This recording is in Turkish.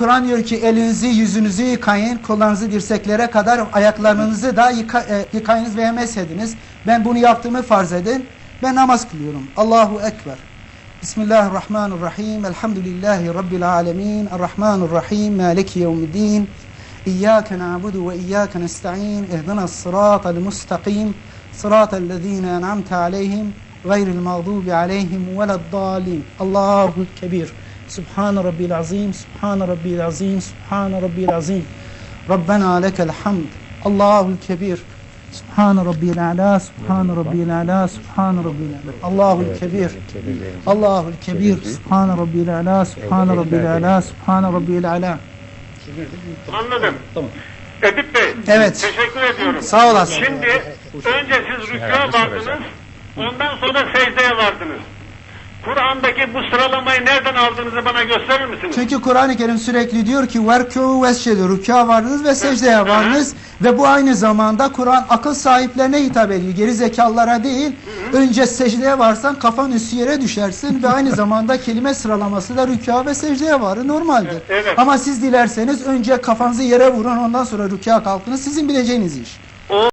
Kur'an diyor ki elinizi yüzünüzü yıkayın, kollarınızı dirseklere kadar ayaklarınızı da yıka, e, yıkayınız ve mesediniz. Ben bunu yaptığımı farz edin. Ben namaz kılıyorum. Allahu Ekber. Bismillahirrahmanirrahim. Elhamdülillahi Rabbil alemin. Errahmanirrahim. Maliki yevmiddin. İyyâke na'budu ve iyyâke nesta'in. İhdina sıratal mustakim. Sıratal lezîne en'amte aleyhim. Gayril mağdubi aleyhim veleddâlin. Allahu kebir. سبحان ربي العظيم سبحان ربي العظيم سبحان ربي العظيم ربنا لك الحمد الله الكبير سبحان ربي الأعلى سبحان ربي الأعلى سبحان ربي الأعلى الله الكبير الله الكبير سبحان ربي الأعلى سبحان ربي الأعلى سبحان ربي الأعلى Anladım. Edip Bey. Evet. Teşekkür ediyorum. Sağ olasın. Şimdi önce siz rükûa vardınız. Ondan sonra secdeye vardınız. Kur'an'daki bu sıralamayı nereden aldığınızı bana gösterir misiniz? Çünkü Kur'an-ı Kerim sürekli diyor ki verkû vescedu rükûa vardınız ve secdeye vardınız ve bu aynı zamanda Kur'an akıl sahiplerine hitap ediyor. Geri zekalılara değil. Önce secdeye varsan kafan üstü yere düşersin ve aynı zamanda kelime sıralaması da rükûa ve secdeye varır normaldir. Evet. Ama siz dilerseniz önce kafanızı yere vurun ondan sonra rükûa kalkınız. Sizin bileceğiniz iş.